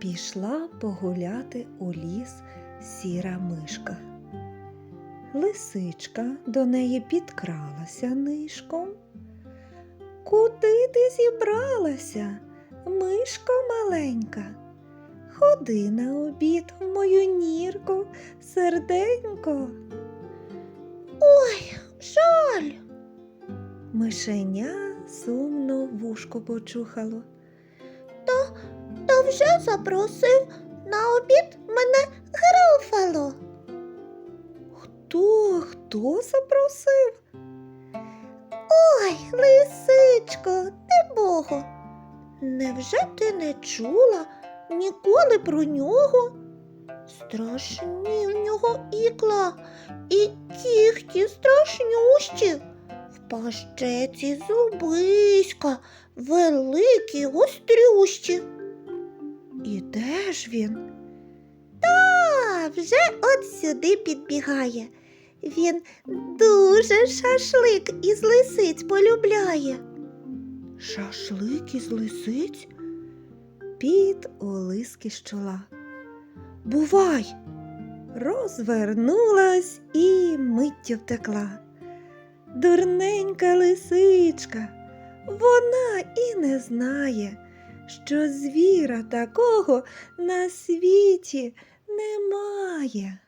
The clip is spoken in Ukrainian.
Пішла погуляти у ліс сіра мишка. Лисичка до неї підкралася нишком. Куди ти зібралася, мишко маленька? Ходи на обід в мою нірку, серденько. Ой, жаль. Мишеня сумно вушко почухало. То, вже запросив на обід мене Грофало. Хто, хто запросив? Ой, лисичко, не богу. Невже ти не чула ніколи про нього? Страшні в нього ікла і кіхті страшнющі. В пащеці зубиська, великі гострющі. Ж він? Та вже от сюди підбігає. Він дуже шашлик із лисиць полюбляє. Шашлик із лисиць? Під олиски з чола. Бувай! Розвернулась і миттю втекла. Дурненька лисичка, вона і не знає, що звіра такого на світі немає.